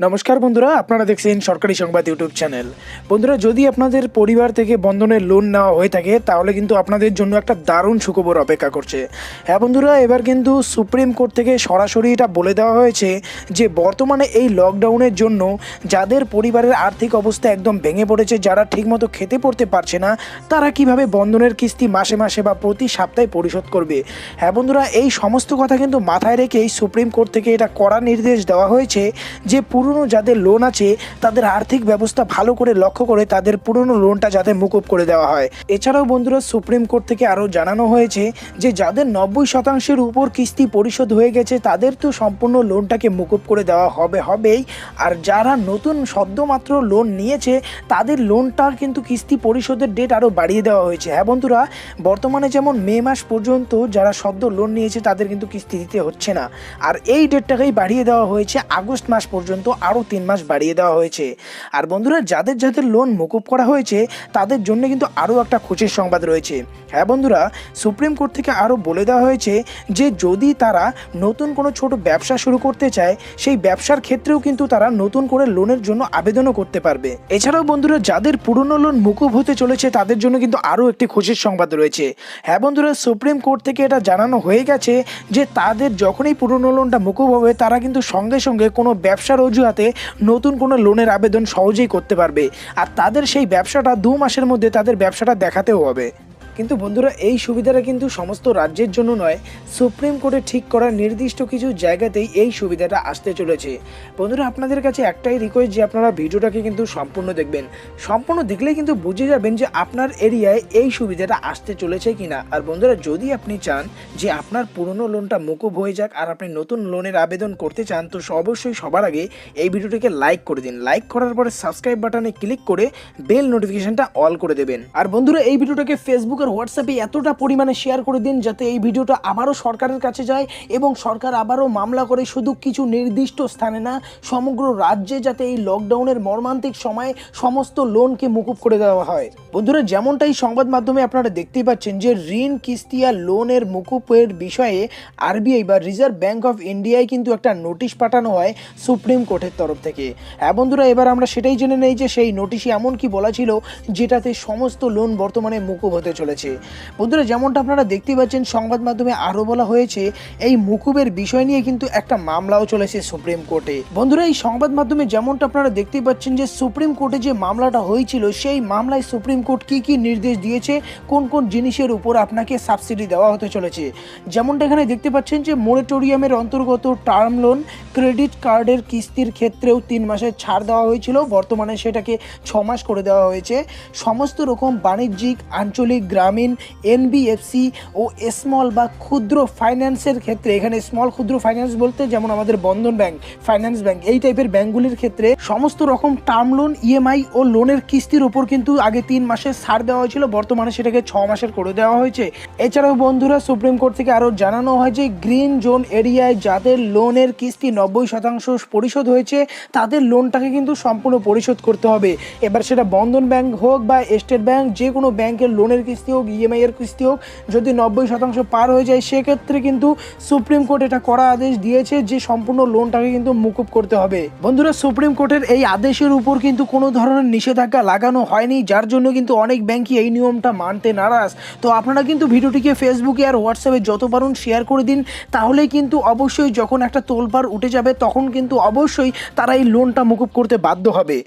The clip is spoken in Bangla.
নমস্কার বন্ধুরা, আপনারা দেখছেন সরকারি সংবাদ ইউটিউব চ্যানেল। বন্ধুরা, যদি আপনাদের পরিবার থেকে বন্ধনের লোন নেওয়া হয়ে থাকে, তাহলে কিন্তু আপনাদের জন্য একটা দারুণ সুখবর অপেক্ষা করছে। হ্যাঁ বন্ধুরা, এবার কিন্তু সুপ্রিম কোর্ট থেকে সরাসরি এটা বলে দেওয়া হয়েছে যে, বর্তমানে এই লকডাউনের জন্য যাদের পরিবারের আর্থিক অবস্থা একদম ভেঙে পড়েছে, যারা ঠিকমতো খেতে পড়তে পারছে না, তারা কীভাবে বন্ধনের কিস্তি মাসে মাসে বা প্রতি সপ্তাহে পরিশোধ করবে? হ্যাঁ বন্ধুরা, এই সমস্ত কথা কিন্তু মাথায় রেখেই সুপ্রিম কোর্ট থেকে এটা কড়া নির্দেশ দেওয়া হয়েছে যে পুরনো যাদের লোন আছে, তাদের আর্থিক ব্যবস্থা ভালো করে লক্ষ্য করে তাদের পুরনো লোনটা যাতে মুকুব করে দেওয়া হয়। এছাড়াও বন্ধুরা, সুপ্রিম কোর্ট থেকে আরও জানানো হয়েছে যে, যাদের নব্বই শতাংশের উপর কিস্তি পরিশোধ হয়ে গেছে, তাদের তো সম্পূর্ণ লোনটাকে মুকুব করে দেওয়া হবে, হবেই। আর যারা নতুন সদ্যমাত্র লোন নিয়েছে, তাদের লোনটার কিন্তু কিস্তি পরিশোধের ডেট আরও বাড়িয়ে দেওয়া হয়েছে। হ্যাঁ বন্ধুরা, বর্তমানে যেমন মে মাস পর্যন্ত যারা সদ্য লোন নিয়েছে, তাদের কিন্তু কিস্তি দিতে হচ্ছে না। আর এই ডেটটাকেই বাড়িয়ে দেওয়া হয়েছে আগস্ট মাস পর্যন্ত। আরও তিন মাস বাড়িয়ে দেওয়া হয়েছে। আর বন্ধুরা, যাদের যাদের লোন মকুব করা হয়েছে, তাদের জন্য কিন্তু আরও একটা খুশির সংবাদ রয়েছে। হ্যাঁ বন্ধুরা, সুপ্রিম কোর্ট থেকে আরও বলে দেওয়া হয়েছে যে, যদি তারা নতুন কোনো ছোট ব্যবসা শুরু করতে চায়, সেই ব্যবসার ক্ষেত্রেও কিন্তু তারা নতুন করে লোনের জন্য আবেদনও করতে পারবে। এছাড়াও বন্ধুরা, যাদের পুরনো লোন মুকুব হতে চলেছে, তাদের জন্য কিন্তু আরও একটি খুশির সংবাদ রয়েছে। হ্যাঁ বন্ধুরা, সুপ্রিম কোর্ট থেকে এটা জানানো হয়ে গেছে যে, তাদের যখনই পুরনো লোনটা মুকুব হবে, তারা কিন্তু সঙ্গে সঙ্গে কোনো ব্যবসার অজুহাতে নতুন কোনো লোনের আবেদন সহজেই করতে পারবে। আর তাদের সেই ব্যবসাটা দু মাসের মধ্যে তাদের ব্যবসাটা দেখাতেও হবে। কিন্তু বন্ধুরা, এই সুবিধাটা কিন্তু সমস্ত রাজ্যের জন্য নয়, সুপ্রিম কোর্টে ঠিক করা নির্দিষ্ট কিছু জায়গাতেই এই সুবিধাটা আসতে চলেছে। বন্ধুরা, আপনাদের কাছে একটাই রিকোয়েস্ট যে আপনারা ভিডিওটাকে কিন্তু সম্পূর্ণ দেখবেন। সম্পূর্ণ দেখলেই কিন্তু বুঝে যাবেন যে আপনার এরিয়ায় এই সুবিধাটা আসতে চলেছে কিনা। আর বন্ধুরা, যদি আপনি চান যে আপনার পুরনো লোনটা মুকুব হয়ে যাক আর আপনি নতুন লোনের আবেদন করতে চান, তো অবশ্যই সবার আগে এই ভিডিওটিকে লাইক করে দিন। লাইক করার পরে সাবস্ক্রাইব বাটনে ক্লিক করে বেল নোটিফিকেশনটা অল করে দেবেন। আর বন্ধুরা, এই ভিডিওটাকে ফেসবুক আর হোয়াটসঅ্যাপে এতটা পরিমাণে শেয়ার করে দিন যাতে এই ভিডিওটা আবারও সরকারের কাছে যায় এবং সরকার আবারও মামলা করে শুধু কিছু নির্দিষ্ট স্থানে না, সমগ্র রাজ্যে যাতে এই লকডাউনের মর্মান্তিক সময়ে সমস্ত লোনকে মুকুব করে দেওয়া হয়। বন্ধুরা, যেমনটাই সংবাদ মাধ্যমে আপনারা দেখতেই পাচ্ছেন যে ঋণ, কিস্তি আর লোনের মুকুবের বিষয়ে আরবিআই বা রিজার্ভ ব্যাংক অফ ইন্ডিয়ায় কিন্তু একটা নোটিশ পাঠানো হয় সুপ্রিম কোর্টের তরফ থেকে। হ্যাঁ বন্ধুরা, এবার আমরা সেটাই জেনে নেই যে সেই নোটিশে এমন কি বলা ছিল যেটাতে সমস্ত লোন বর্তমানে মুকুব হতে চলেছে। বন্ধুরা, যেমনটা আপনারা দেখতে পাচ্ছেন, সংবাদ মাধ্যমে আরও বলা হয়েছে, এই মুকুবের বিষয় নিয়ে কিন্তু একটা মামলাও চলেছে সুপ্রিম কোর্টে। বন্ধুরা, এই সংবাদ মাধ্যমে যেমনটা আপনারা দেখতে পাচ্ছেন যে, সুপ্রিম কোর্টে যে মামলাটা হয়েছিল, সেই মামলায় সুপ্রিম কোর্ট কি কি নির্দেশ দিয়েছে, কোন কোন জিনিসের উপর আপনাকে সাবসিডি দেওয়া হতে চলেছে। যেমনটা এখানে দেখতে পাচ্ছেন যে মোরেটোরিয়ামের অন্তর্গত টার্ম লোন ক্রেডিট কার্ডের কিস্তির ক্ষেত্রেও তিন মাসের ছাড় দেওয়া হয়েছিল। বর্তমানে সেটাকে ছ মাস করে দেওয়া হয়েছে। সমস্ত রকম বাণিজ্যিক, আঞ্চলিক গ্রামীণ এনবিএফসি ও স্মল বা ক্ষুদ্র ফাইন্যান্সের ক্ষেত্রে, এখানে স্মল ক্ষুদ্র ফাইন্যান্স বলতে যেমন আমাদের বন্ধন ব্যাংক ফাইন্যান্স ব্যাংক এই টাইপের ব্যাংকগুলির ক্ষেত্রে সমস্ত রকম টার্ম লোন ইএমআই ও লোনের কিস্তির উপর কিন্তু আগে তিন মাসের ছাড় দেওয়া হয়েছিল, বর্তমানে সেটাকে ছ মাসের করে দেওয়া হয়েছে। এছাড়াও বন্ধুরা, সুপ্রিম কোর্ট থেকে আরও জানানো হয় যে গ্রিন জোন এরিয়ায় যাদের লোনের কিস্তি নব্বই শতাংশ পরিশোধ হয়েছে, তাদের লোনটাকে কিন্তু সম্পূর্ণ পরিশোধ করতে হবে। এবার সেটা বন্ধন ব্যাংক হোক বা স্টেট ব্যাংক যে কোনো ব্যাংকের লোনের কিস্তি হোক ইএমআই এর কিস্তি হোক, যদি নব্বই শতাংশ পার হয়ে যায়, সেক্ষেত্রে কিন্তু সুপ্রিম কোর্ট এটা করা আদেশ দিয়েছে যে সম্পূর্ণ লোনটাকে কিন্তু মুকুব করতে হবে। বন্ধুরা, সুপ্রিম কোর্টের এই আদেশের উপর কিন্তু কোনো ধরনের নিষেধাজ্ঞা লাগানো হয়নি, যার জন্য কিন্তু অনেক ব্যাংকই এই নিয়মটা মানতে নারাজ। তো আপনারা কিন্তু ভিডিওটিকে ফেসবুকে আর হোয়াটসঅ্যাপে যত পারুন শেয়ার করে দিন তাহলে কিন্তু অবশ্যই যখন একটা তোলপাড় উঠে যাবে, তখন কিন্তু অবশ্যই তারা এই লোনটা মুকুব করতে বাধ্য হবে।